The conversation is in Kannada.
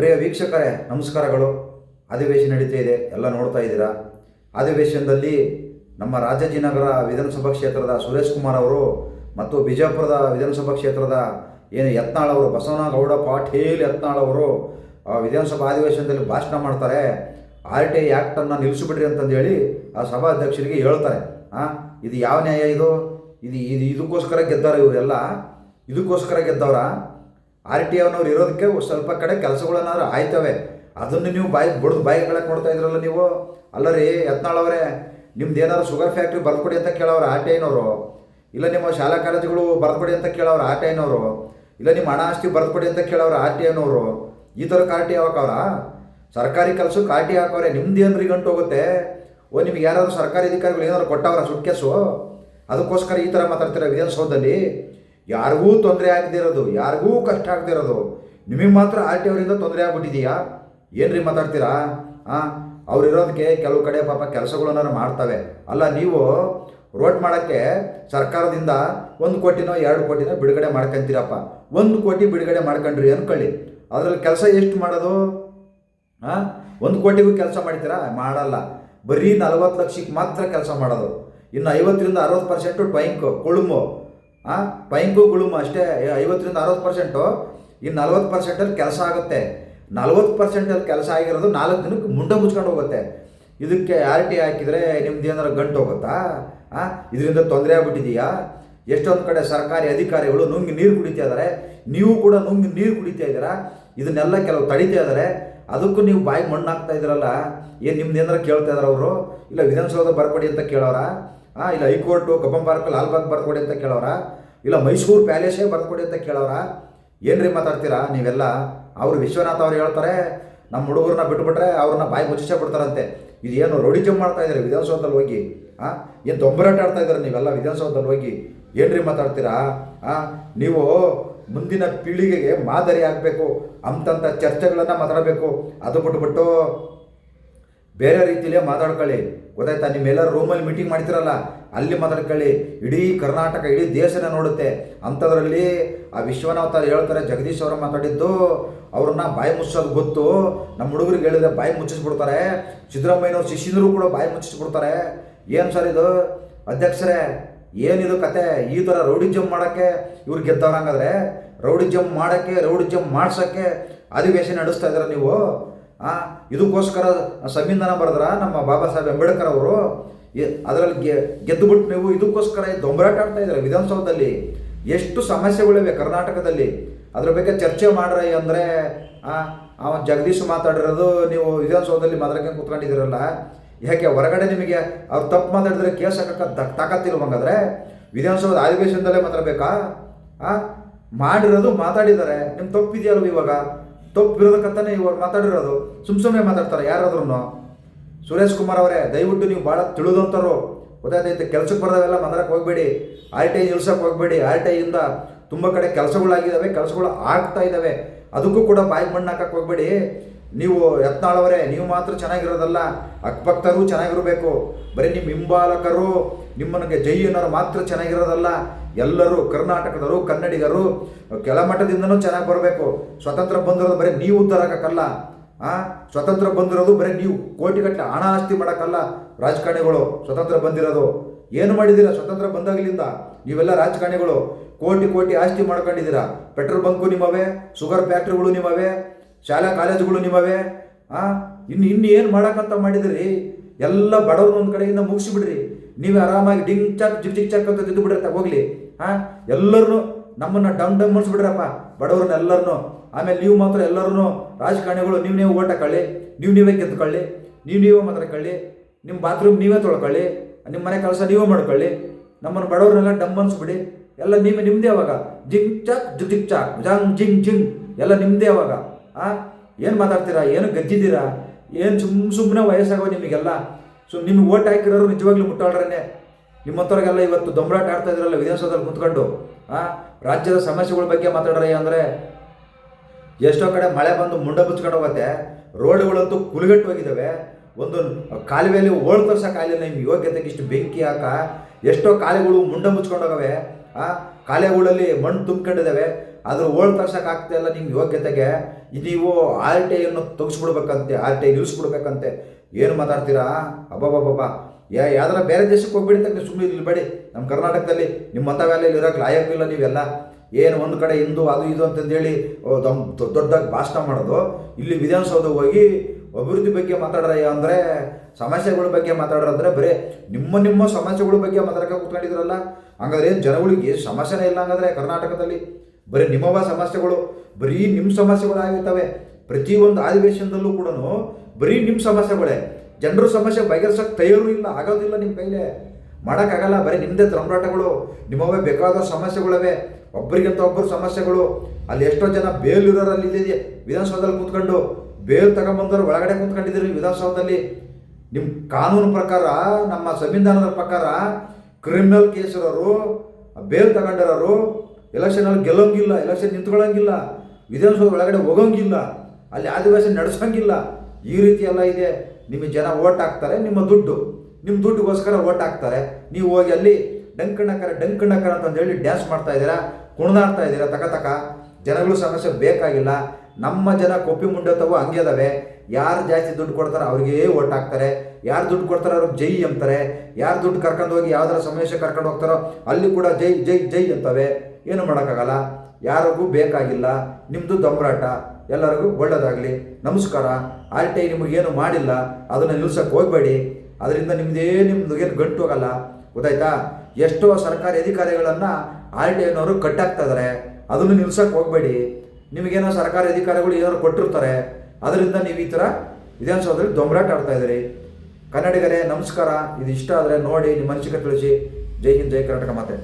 ಪ್ರಿಯ ವೀಕ್ಷಕರೇ, ನಮಸ್ಕಾರಗಳು. ಅಧಿವೇಶನ ನಡೀತಾ ಇದೆ. ಎಲ್ಲ ನೋಡ್ತಾ ಇದ್ದೀರಾ? ಅಧಿವೇಶನದಲ್ಲಿ ನಮ್ಮ ರಾಜಾಜಿನಗರ ವಿಧಾನಸಭಾ ಕ್ಷೇತ್ರದ ಸುರೇಶ್ ಕುಮಾರ್ ಅವರು ಮತ್ತು ಬಿಜಾಪುರದ ವಿಧಾನಸಭಾ ಕ್ಷೇತ್ರದ ಏನು ಯತ್ನಾಳ್ ಅವರು, ಬಸವನಗೌಡ ಪಾಟೀಲ್ ಯತ್ನಾಳ್ ಅವರು ವಿಧಾನಸಭಾ ಅಧಿವೇಶನದಲ್ಲಿ ಭಾಷಣ ಮಾಡ್ತಾರೆ. ಆರ್ ಟಿ ಐ ಆ್ಯಕ್ಟನ್ನು ನಿಲ್ಲಿಸಿಬಿಡ್ರಿ ಅಂತಂದೇಳಿ ಆ ಸಭಾಧ್ಯಕ್ಷರಿಗೆ ಹೇಳ್ತಾರೆ. ಹಾಂ ಇದು ಯಾವ ನ್ಯಾಯ ಇದು? ಇದು ಇದು, ಇದಕ್ಕೋಸ್ಕರ ಗೆದ್ದಾರ ಇವರೆಲ್ಲ? ಇದಕ್ಕೋಸ್ಕರ ಗೆದ್ದವ್ರ? ಆರ್ ಟಿ ಅವ್ನವ್ರು ಇರೋದಕ್ಕೆ ಸ್ವಲ್ಪ ಕಡೆ ಕೆಲಸಗಳನ್ನಾದ್ರೂ ಆಯ್ತವೆ. ಅದನ್ನು ನೀವು ಬಾಯಿ ಬಡ್ದು ಬಾಯಿಗೆ ಹೇಳಕ್ಕೆ ನೋಡ್ತಾ ಇದ್ರಲ್ಲ ನೀವು? ಅಲ್ಲ ರೀ ಯತ್ನಾಳವರೇ ನಿಮ್ದು ಏನಾದ್ರು ಶುಗರ್ ಫ್ಯಾಕ್ಟ್ರಿ ಬರ್ಕೊಡಿ ಅಂತ ಕೇಳೋರು ಆ ಟೈನವರು ಇಲ್ಲ ನಿಮ್ಮ ಶಾಲಾ ಕಾಲೇಜುಗಳು ಬರ್ಕೊಡಿ ಅಂತ ಕೇಳೋರು ಆ ಟೈನವರು ಇಲ್ಲ ನಿಮ್ಮ ಹಣ ಆಸ್ತಿ ಬರ್ಕೊಡಿ ಅಂತ ಕೇಳೋರು ಆರ್ ಟಿ ಈ ಥರ ಕಾರ್ಟಿ ಹಾಕವ್ರ? ಸರ್ಕಾರಿ ಕೆಲಸಕ್ಕೆ ಆರ್ ಟಿ ಹಾಕವ್ರೆ, ನಿಮ್ದು ಏನ್ರಿ ಗಂಟು ಹೋಗುತ್ತೆ? ಓ, ನಿಮ್ಗೆ ಯಾರಾದರೂ ಸರ್ಕಾರಿ ಅಧಿಕಾರಿಗಳು ಏನಾದ್ರು ಕೊಟ್ಟವ್ರ ಸುಟ್ಕೇಸು? ಅದಕ್ಕೋಸ್ಕರ ಈ ಥರ ಮಾತಾಡ್ತೀರ ವಿಧಾನಸೌಧದಲ್ಲಿ? ಯಾರಿಗೂ ತೊಂದರೆ ಆಗದಿರೋದು ಯಾರಿಗೂ ಕಷ್ಟ ಆಗದಿರೋದು ನಿಮಗೆ ಮಾತ್ರ ಆರ್ ಟಿ ಅವರಿಂದ ತೊಂದರೆ ಆಗ್ಬಿಟ್ಟಿದೆಯಾ? ಏನ್ರಿ ಮಾತಾಡ್ತೀರಾ? ಹಾಂ ಅವ್ರು ಇರೋದಕ್ಕೆ ಕೆಲವು ಕಡೆ ಪಾಪ ಕೆಲಸಗಳನ್ನಾರು ಮಾಡ್ತವೆ. ಅಲ್ಲ, ನೀವು ರೋಡ್ ಮಾಡೋಕ್ಕೆ ಸರ್ಕಾರದಿಂದ ಒಂದು ಕೋಟಿನೋ ಎರಡು ಕೋಟಿನೋ ಬಿಡುಗಡೆ ಮಾಡ್ಕೊಂತೀರಪ್ಪ. ಒಂದು ಕೋಟಿ ಬಿಡುಗಡೆ ಮಾಡ್ಕೊಂಡ್ರಿ ಅನ್ಕೊಳ್ಳಿ. ಅದರಲ್ಲಿ ಕೆಲಸ ಎಷ್ಟು ಮಾಡೋದು? ಹಾಂ ಒಂದು ಕೋಟಿಗೂ ಕೆಲಸ ಮಾಡ್ತೀರಾ? ಮಾಡಲ್ಲ. ಬರೀ ನಲ್ವತ್ತು ಲಕ್ಷಕ್ಕೆ ಮಾತ್ರ ಕೆಲಸ ಮಾಡೋದು. ಇನ್ನು ಐವತ್ತರಿಂದ ಅರವತ್ತು ಪರ್ಸೆಂಟು ಟ್ವೈಂಕು ಕುಳುಮು. ಹಾಂ ಪೈಂಗು ಗುಳುಮ ಅಷ್ಟೇ ಐವತ್ತರಿಂದ ಅರವತ್ತು ಪರ್ಸೆಂಟು ಇನ್ನು ನಲ್ವತ್ತು ಪರ್ಸೆಂಟಲ್ಲಿ ಕೆಲಸ ಆಗುತ್ತೆ. ನಲ್ವತ್ತು ಪರ್ಸೆಂಟಲ್ಲಿ ಕೆಲಸ ಆಗಿರೋದು ನಾಲ್ಕು ದಿನಕ್ಕೆ ಮುಂಡ ಮುಚ್ಕೊಂಡು ಹೋಗುತ್ತೆ. ಇದಕ್ಕೆ ಆರ್ ಟಿ ಹಾಕಿದರೆ ನಿಮ್ದು ಏನಾರು ಗಂಟು ಹೋಗುತ್ತಾ? ಆ? ಇದರಿಂದ ತೊಂದರೆ ಆಗ್ಬಿಟ್ಟಿದೆಯಾ? ಎಷ್ಟೊಂದು ಕಡೆ ಸರ್ಕಾರಿ ಅಧಿಕಾರಿಗಳು ನುಂಗಿ ನೀರು ಕುಡಿತಾ ಇದ್ದಾರೆ ನೀವು ಕೂಡ ನುಂಗಿ ನೀರು ಕುಡಿತಾ ಇದ್ದೀರಾ? ಇದನ್ನೆಲ್ಲ ಕೆಲವು ತಡಿತಾ ಇದ್ದಾರೆ ಅದಕ್ಕೂ ನೀವು ಬಾಯಿಗೆ ಮಣ್ಣು ಹಾಕ್ತಾ ಇದ್ದೀರಲ್ಲ ಏನು ನಿಮ್ದು ಏನಾರು ಕೇಳ್ತಾ ಇದ್ದಾರೆ ಅವರು? ಇಲ್ಲ ವಿಧಾನಸೌಧ ಬರ್ಕೊಡಿ ಅಂತ ಕೇಳೋರ? ಹಾಂ, ಇಲ್ಲ high court Cubbon Park Lalbagh ಬರ್ಕೊಡಿ ಅಂತ ಕೇಳೋರ? ಇಲ್ಲ, ಮೈಸೂರು ಪ್ಯಾಲೇಸೇ ಬರ್ಕೊಡಿ ಅಂತ ಕೇಳೋರ? ಏನ್ರಿ ಮಾತಾಡ್ತೀರಾ? ನೀವೆಲ್ಲ, ಅವರು ವಿಶ್ವನಾಥ್ ಅವ್ರು ಹೇಳ್ತಾರೆ ನಮ್ಮ ಹುಡುಗರನ್ನ ಬಿಟ್ಬಿಟ್ರೆ ಅವ್ರನ್ನ ಬಾಯಿ ಮುಚ್ಚಿಸೇ ಬಿಡ್ತಾರಂತೆ. ಇದೇನು ರೌಡಿ ಜಂಪ್ ಮಾಡ್ತಾ ಇದ್ದಾರೆ ವಿಧಾನಸೌಧದಲ್ಲಿ ಹೋಗಿ? ಹಾಂ, ಏನು ದೊಂಬರಾಟ ಆಡ್ತಾ ಇದ್ದಾರೆ ನೀವೆಲ್ಲ ವಿಧಾನಸೌಧದಲ್ಲಿ ಹೋಗಿ? ಏನ್ರಿ ಮಾತಾಡ್ತೀರಾ? ಹಾಂ, ನೀವು ಮುಂದಿನ ಪೀಳಿಗೆಗೆ ಮಾದರಿ ಆಗಬೇಕು ಅಂತಂಥ ಚರ್ಚೆಗಳನ್ನು ಮಾತಾಡಬೇಕು. ಅದು ಬಿಟ್ಬಿಟ್ಟು ಬೇರೆ ರೀತಿಯಲ್ಲೇ ಮಾತಾಡ್ಕೊಳ್ಳಿ. ಗೊತ್ತಾಯ್ತಾ? ನಿಮ್ಮೆಲ್ಲರೂ ರೂಮಲ್ಲಿ ಮೀಟಿಂಗ್ ಮಾಡ್ತಿರಲ್ಲ? ಅಲ್ಲಿ ಮಾತಾಡ್ಕೊಳ್ಳಿ. ಇಡೀ ಕರ್ನಾಟಕ, ಇಡೀ ದೇಶನೇ ನೋಡುತ್ತೆ. ಅಂಥದ್ರಲ್ಲಿ ಆ ವಿಶ್ವನಾಥ ಹೇಳ್ತಾರೆ, ಜಗದೀಶ್ ಅವರು ಮಾತಾಡಿದ್ದು. ಅವ್ರನ್ನ ಬಾಯಿ ಮುಚ್ಚೋದು ಗೊತ್ತು. ನಮ್ಮ ಹುಡುಗರಿಗೆ ಹೇಳಿದ್ರೆ ಬಾಯಿ ಮುಚ್ಚಿಸ್ಬಿಡ್ತಾರೆ. ಸಿದ್ದರಾಮಯ್ಯನವ್ರು ಶಿಷ್ಯಂದರು ಕೂಡ ಬಾಯಿ ಮುಚ್ಚಿಸ್ಬಿಡ್ತಾರೆ. ಏನು ಸರ್ ಇದು? ಅಧ್ಯಕ್ಷರೇ, ಏನಿದು ಕತೆ? ಈ ಥರ ರೌಡಿ ಜಂಪ್ ಮಾಡೋಕ್ಕೆ ಇವ್ರು ಗೆದ್ದವ್ರು ಹಂಗಾದ್ರೆ ರೌಡಿ ಜಂಪ್ ಮಾಡೋಕ್ಕೆ, ರೌಡಿ ಜಂಪ್ ಮಾಡ್ಸೋಕ್ಕೆ ಅಧಿವೇಶನ ನಡೆಸ್ತಾ ಇದ್ದಾರೆ ನೀವು? ಆ, ಇದಕ್ಕೋಸ್ಕರ ಸಂವಿಧಾನ ಬರೆದ್ರ ನಮ್ಮ ಬಾಬಾ ಸಾಹೇಬ್ ಅಂಬೇಡ್ಕರ್ ಅವರು ಅದರಲ್ಲಿ ಗೆ, ಗೆದ್ದುಬಿಟ್ಟು ನೀವು ಇದಕ್ಕೋಸ್ಕರ ದೊಂಬರಾಟ ಆಡ್ತಾ ಇದ್ದಾರೆ ವಿಧಾನಸೌಧದಲ್ಲಿ? ಎಷ್ಟು ಸಮಸ್ಯೆಗಳಿವೆ ಕರ್ನಾಟಕದಲ್ಲಿ? ಅದ್ರ ಬಗ್ಗೆ ಚರ್ಚೆ ಮಾಡ್ರಿ ಅಂದರೆ ಅವನು ಜಗದೀಶ್ ಮಾತಾಡಿರೋದು ನೀವು ವಿಧಾನಸೌಧದಲ್ಲಿ ಮಾತಾಡ್ಕೊಂಡು ಕುತ್ಕೊಂಡಿದ್ದೀರಲ್ಲ, ಯಾಕೆ ಹೊರಗಡೆ ನಿಮಗೆ ಅವ್ರು ತಪ್ಪು ಮಾತಾಡಿದ್ರೆ ಕೇಸ್ ಹಾಕಕ್ಕೆ ತಾಕತ್ತಿಲ್ವಂಗಾದ್ರೆ ವಿಧಾನಸೌಧ ಅಧಿವೇಶನದಲ್ಲೇ ಮಾತಾಡಬೇಕಾ? ಮಾಡಿರೋದು ಮಾತಾಡಿದ್ದಾರೆ. ನಿಮ್ಮ ತಪ್ಪಿದೆಯಲ್ವ ಇವಾಗ? ತಪ್ಪಿರೋದಕ್ಕಂತಾನೆ ಇವರು ಮಾತಾಡಿರೋದು. ಸುಮ್ ಸುಮ್ಮನೆ ಮಾತಾಡ್ತಾರೆ ಯಾರಾದ್ರೂ ಸುರೇಶ್ ಕುಮಾರ್ ಅವರೇ, ದಯವಿಟ್ಟು ನೀವು ಭಾಳ ತಿಳಿದಂಥವ್ರು. ಗೊತ್ತಾಯ್ತೈತೆ ಕೆಲಸಕ್ಕೆ ಬರ್ದವೆಲ್ಲ ಮಂದ್ರಕ್ಕೆ ಹೋಗಬೇಡಿ. ಆರ್ ಟಿ ಐ ನಿಲ್ಸಕ್ಕೆ ಹೋಗಬೇಡಿ. ಆರ್ ಟಿ ಐಯಿಂದ ತುಂಬ ಕಡೆ ಕೆಲಸಗಳಾಗಿದ್ದಾವೆ ಕೆಲಸಗಳು ಆಗ್ತಾ ಇದ್ದಾವೆ ಅದಕ್ಕೂ ಕೂಡ ಬಾಯಿ ಮಣ್ಣು ಹಾಕಕ್ಕೆ ಹೋಗಬೇಡಿ. ನೀವು ಯತ್ನಾಳವರೇ, ನೀವು ಮಾತ್ರ ಚೆನ್ನಾಗಿರೋದಲ್ಲ. ಅಕ್ಕಪಕ್ಕರು ಚೆನ್ನಾಗಿರಬೇಕು. ಬರೀ ನಿಮ್ಮ ಹಿಂಬಾಲಕರು, ನಿಮ್ಮನಿಗೆ ಜೈ ಅನ್ನೋರು ಮಾತ್ರ ಚೆನ್ನಾಗಿರೋದಲ್ಲ. ಎಲ್ಲರೂ ಕರ್ನಾಟಕದವರು, ಕನ್ನಡಿಗರು ಕೆಳಮಟ್ಟದಿಂದನೂ ಚೆನ್ನಾಗಿ ಬರಬೇಕು. ಸ್ವತಂತ್ರ ಬಂದಿರೋದು ಬರೀ ನೀವು ಉದ್ಧಾರ ಆಗಕ್ಕಲ್ಲ ಆ, ಸ್ವತಂತ್ರ ಬಂದಿರೋದು ಬರೀ ನೀವು ಕೋಟಿಗಟ್ಟಲೆ ಹಣ ಆಸ್ತಿ ಮಾಡೋಕ್ಕಲ್ಲ ರಾಜಕಾರಣಿಗಳು ಸ್ವತಂತ್ರ ಬಂದಿರೋದು. ಏನು ಮಾಡಿದ್ದೀರಾ ಸ್ವತಂತ್ರ ಬಂದಾಗಲಿಂದ? ನೀವೆಲ್ಲ ರಾಜಕಾರಣಿಗಳು, ಕೋಟಿ ಕೋಟಿ ಆಸ್ತಿ ಮಾಡ್ಕೊಂಡಿದ್ದೀರಾ. ಪೆಟ್ರೋಲ್ ಬಂಕು ನಿಮ್ಮವೇ, ಶುಗರ್ ಫ್ಯಾಕ್ಟ್ರಿಗಳು ನಿಮ್ಮವೇ, ಶಾಲಾ ಕಾಲೇಜುಗಳು ನಿಮ್ಮವೇ, ಆ, ಇನ್ನು ಇನ್ನು ಏನು ಮಾಡೋಕ್ಕಂತ ಮಾಡಿದ್ರಿ? ಎಲ್ಲ ಬಡವ್ರನ್ನ ಒಂದು ಕಡೆಯಿಂದ ಮುಗಿಸಿಬಿಡ್ರಿ. ನೀವು ಆರಾಮಾಗಿ ಡಿಂಗ್ ಚಕ್ ಜಿಕ್ ಚಿಕ್ ಚಕ್ ಅಂತ ತಿದ್ದು ಬಿಡ್ರತ್ತ ಹೋಗ್ಲಿ ಹಾಂ? ಎಲ್ಲರೂ ನಮ್ಮನ್ನ ಡಮ್ ಡಮ್ ಮಾಡಿಸ್ಬಿಡ್ರಪ್ಪ ಬಡವ್ರನ್ನ ಎಲ್ಲರನ್ನು ಆಮೇಲೆ ನೀವು ಮಾತ್ರ ಎಲ್ಲರೂ ರಾಜಕಾರಣಿಗಳು, ನೀವು ನೀವು ಓಟ್ ಹಾಕೊಳ್ಳಿ ನೀವು ನೀವೇ ಗೆದ್ದುಕೊಳ್ಳಿ ನೀವು ನೀವೇ ಮಾತಾಡ್ಕೊಳ್ಳಿ ನಿಮ್ಮ ಬಾತ್ರೂಮ್ ನೀವೇ ತೊಳ್ಕೊಳ್ಳಿ. ನಿಮ್ಮ ಮನೆ ಕೆಲಸ ನೀವೇ ಮಾಡ್ಕೊಳ್ಳಿ. ನಮ್ಮನ್ನು ಬಡವ್ರನ್ನೆಲ್ಲ ಡಮ್ ಅನ್ಸ್ಬಿಡಿ. ಎಲ್ಲ ನೀವೇ ನಿಮ್ಮದೇ ಅವಾಗ. ಜಿಂಗ್ ಚಕ್ ಜುತಿಕ್ ಚಾಕ್. ಜಂಗ್ ಜಿಂಗ್ ಜಿಂಗ್. ಎಲ್ಲ ನಿಮ್ಮದೇ ಅವಾಗ. ಆ? ಏನು ಮಾತಾಡ್ತೀರಾ? ಏನು ಗದ್ದಿದ್ದೀರಾ? ಏನು ಸುಮ್ ಸುಮ್ಮನೆ ವಯಸ್ಸಾಗೋ ನಿಮಗೆಲ್ಲ? ಸೊ ನಿಮ್ಗೆ ಓಟ್ ಹಾಕಿರೋರು ನಿಜವಾಗ್ಲೂ ಮುಟ್ಟಾಳ್ರೇ ನಿಮ್ಮಂಥವ್ರಿಗೆಲ್ಲ ಇವತ್ತು ದೊಂಬರಾಟ ಆಡ್ತಾ ಇದ್ರಲ್ಲ ವಿಧಾನಸೌಧದಲ್ಲಿ ಕುಂತ್ಕೊಂಡು, ಆ, ರಾಜ್ಯದ ಸಮಸ್ಯೆಗಳ ಬಗ್ಗೆ ಮಾತಾಡ್ರೆ ಅಂದರೆ ಎಷ್ಟೋ ಕಡೆ ಮಳೆ ಬಂದು ಮುಂಡ ಮುಚ್ಕೊಂಡು ಹೋಗುತ್ತೆ. ರೋಡ್ಗಳಂತೂ ಕುಲುಗಟ್ಟು ಹೋಗಿದ್ದಾವೆ ಒಂದು ಕಾಲುವೆಯಲ್ಲಿ ಓಳ್ ತರ್ಸೋ ಕಾಲಿನಲ್ಲಿ ನಿಮ್ಮ ಯೋಗ್ಯತೆಗೆ ಇಷ್ಟು ಬೆಂಕಿ ಹಾಕ, ಎಷ್ಟೋ ಕಾಲೆಗಳು ಮುಂಡ ಮುಚ್ಕೊಂಡೋಗವೆ ಆ ಕಾಲೆಗಳಲ್ಲಿ ಮಣ್ಣು ತುಂಬ್ಕೊಂಡಿದ್ದಾವೆ ಅದ್ರ ಓಳ್ ತರ್ಸಕ್ಕೆ ಆಗ್ತಾ ಇಲ್ಲ ನಿಮ್ಮ ಯೋಗ್ಯತೆಗೆ. ನೀವು ಆರ್ ಟಿ ಐಯನ್ನು ತೆಗೆಸ್ಬಿಡ್ಬೇಕಂತೆ, ಆರ್ ಟಿ ಐ ನಿಲ್ಲಿಸ್ಬಿಡ್ಬೇಕಂತೆ ಏನು ಮಾತಾಡ್ತೀರಾ? ಅಬ್ಬಬ್ಬಬ್ಬ ಯಾ ಯಾವ್ದಾರ ಬೇರೆ ದೇಶಕ್ಕೆ ಹೋಗ್ಬಿಡಿ ತಕ್ಕ ಸುಮ್ಮನೆ ಇಲ್ಲಿ ಬೇಡಿ. ನಮ್ಮ ಕರ್ನಾಟಕದಲ್ಲಿ ನಿಮ್ಮ ಮತ ವ್ಯಾಲೆಯಲ್ಲಿ ಇರೋಕ್ಕೆ ಲಾಯಕ್ಕಿಲ್ಲ ನೀವೆಲ್ಲ. ಏನು ಒಂದು ಕಡೆ ಹಿಂದೂ, ಅದು ಇದು ಅಂತಂದೇಳಿ ದೊಡ್ಡ ದೊಡ್ಡದಾಗಿ ಭಾಷಣ ಮಾಡೋದು. ಇಲ್ಲಿ ವಿಧಾನಸೌಧಕ್ಕೆ ಹೋಗಿ ಅಭಿವೃದ್ಧಿ ಬಗ್ಗೆ ಮಾತಾಡ್ರ ಅಂದರೆ, ಸಮಸ್ಯೆಗಳ ಬಗ್ಗೆ ಮಾತಾಡ್ರ ಬರೀ ನಿಮ್ಮ ನಿಮ್ಮ ಸಮಸ್ಯೆಗಳ ಬಗ್ಗೆ ಮಾತಾಡೋಕೆ ಕೂತ್ಕೊಂಡಿದ್ರಲ್ಲ? ಹಂಗಾದ್ರೆ ಏನು ಜನಗಳಿಗೆ ಸಮಸ್ಯೆನೇ ಇಲ್ಲ ಹಂಗಾದ್ರೆ ಕರ್ನಾಟಕದಲ್ಲಿ? ಬರೀ ನಿಮ್ಮವ ಸಮಸ್ಯೆಗಳು, ಬರೀ ನಿಮ್ಮ ಸಮಸ್ಯೆಗಳಾಗಿರ್ತವೆ ಪ್ರತಿಯೊಂದು ಅಧಿವೇಶನದಲ್ಲೂ ಕೂಡ ಬರೀ ನಿಮ್ಮ ಸಮಸ್ಯೆಗಳೇ. ಜನರ ಸಮಸ್ಯೆ ಬಗೆಹರಿಸೋಕೆ ತಯಾರು ಇಲ್ಲ, ಆಗೋದಿಲ್ಲ ನಿಮ್ಮ ಕೈಲೇ. ಮಾಡೋಕ್ಕಾಗಲ್ಲ, ಬರೀ ನಿಮ್ಮದೇ ತರಂಬಾಟಗಳು ನಿಮ್ಮವೇ ಬೇಕಾದ ಸಮಸ್ಯೆಗಳವೆ. ಒಬ್ಬರಿಗಿಂತ ಒಬ್ಬರು ಸಮಸ್ಯೆಗಳು. ಅಲ್ಲಿ ಎಷ್ಟೋ ಜನ ಬೇಲ್ ಇರೋರಲ್ಲಿ ಇಲ್ಲಿದೆ ವಿಧಾನಸೌಧದಲ್ಲಿ ಕೂತ್ಕೊಂಡು, ಬೇಲ್ ತಗೊಂಬಂದವ್ರು ಒಳಗಡೆ ಕೂತ್ಕೊಂಡಿದ್ದೀರಿ ವಿಧಾನಸೌಧದಲ್ಲಿ. ನಿಮ್ಮ ಕಾನೂನು ಪ್ರಕಾರ, ನಮ್ಮ ಸಂವಿಧಾನದ ಪ್ರಕಾರ ಕ್ರಿಮಿನಲ್ ಕೇಸ್ ಇರೋರು, ಬೇಲ್ ತಗೊಂಡಿರೋರು ಎಲೆಕ್ಷನಲ್ಲಿ ಗೆಲ್ಲೋಂಗಿಲ್ಲ ಎಲೆಕ್ಷನ್ ನಿಂತ್ಕೊಳ್ಳೋಂಗಿಲ್ಲ, ವಿಧಾನಸೌಧ ಒಳಗಡೆ ಹೋಗೋಂಗಿಲ್ಲ, ಅಲ್ಲಿ ಆದಿವಾಸಿ ನಡೆಸೋಂಗಿಲ್ಲ. ಈ ರೀತಿ ಎಲ್ಲ ಇದೆ. ನಿಮಗೆ ಜನ ಓಟ್ ಹಾಕ್ತಾರೆ, ನಿಮ್ಮ ದುಡ್ಡು. ನಿಮ್ಮ ದುಡ್ಡುಗೋಸ್ಕರ ಓಟ್ ಹಾಕ್ತಾರೆ. ನೀವು ಹೋಗಿ ಅಲ್ಲಿ ಡಂಕಣ್ಣಕರ ಡಂಕಣ್ಣಕರ ಅಂತ ಹೇಳಿ ಡ್ಯಾನ್ಸ್ ಮಾಡ್ತಾ ಇದ್ದೀರಾ, ಕುಣಿದಾಡ್ತಾ ಇದ್ದೀರಾ, ತಕ ತಕ. ಜನಗಳು ಸಮಸ್ಯೆ ಬೇಕಾಗಿಲ್ಲ. ನಮ್ಮ ಜನ ಕೊಪ್ಪಿ ಮುಂಡತವು ಹಂಗೆ ಅದಾವೆ. ಯಾರು ಜಾಸ್ತಿ ದುಡ್ಡು ಕೊಡ್ತಾರೆ ಅವ್ರಿಗೆ ಓಟ್ ಹಾಕ್ತಾರೆ. ಯಾರು ದುಡ್ಡು ಕೊಡ್ತಾರೆ ಅವ್ರಿಗೆ ಜೈ ಅಂತಾರೆ. ಯಾರು ದುಡ್ಡು ಕರ್ಕೊಂಡು ಹೋಗಿ ಯಾವ್ದಾರ ಸಮಸ್ಯೆ ಕರ್ಕೊಂಡು ಹೋಗ್ತಾರೋ ಅಲ್ಲಿ ಕೂಡ ಜೈ ಜೈ ಜೈ ಅಂತವೆ. ಏನು ಮಾಡೋಕ್ಕಾಗಲ್ಲ. ಯಾರಿಗೂ ಬೇಕಾಗಿಲ್ಲ ನಿಮ್ಮದು ದೊಂಬರಾಟ ಎಲ್ಲರಿಗೂ ಒಳ್ಳೆಯದಾಗಲಿ ನಮಸ್ಕಾರ. ಆರ್ ಟಿ ಐ ನಿಮಗೇನು ಮಾಡಿಲ್ಲ, ಅದನ್ನು ನಿಲ್ಸಕ್ಕೆ ಹೋಗಬೇಡಿ. ಅದರಿಂದ ನಿಮ್ಮದೇ ನಿಮ್ದು ಏನು ಗಂಟು ಹೋಗಲ್ಲ ಗೊತ್ತಾಯ್ತಾ? ಎಷ್ಟೋ ಸರ್ಕಾರಿ ಅಧಿಕಾರಿಗಳನ್ನು ಆರ್ ಟಿ ಐನವರು ಕಟ್ಟಾಕ್ತಾ ಇದ್ದಾರೆ ಅದನ್ನು ನಿಲ್ಸಕ್ಕೆ ಹೋಗಬೇಡಿ. ನಿಮಗೇನೋ ಸರ್ಕಾರಿ ಅಧಿಕಾರಿಗಳು ಏನಾದ್ರು ಕೊಟ್ಟಿರ್ತಾರೆ. ಅದರಿಂದ ನೀವು ಈ ಥರ ವಿಧಾನಸೌಧದಲ್ಲಿ ದೊಂಬರಾಟ ಆಡ್ತಾ ಇದ್ದೀರಿ. ಕನ್ನಡಿಗರೇ, ನಮಸ್ಕಾರ. ಇದು ಇಷ್ಟ ಆದರೆ ನೋಡಿ, ನಿಮ್ಮ ಮನಸ್ಸಿಗೆ ತಿಳಿಸಿ. ಜೈ ಹಿಂದ್, ಜೈ ಕರ್ನಾಟಕ ಮಾತೆ.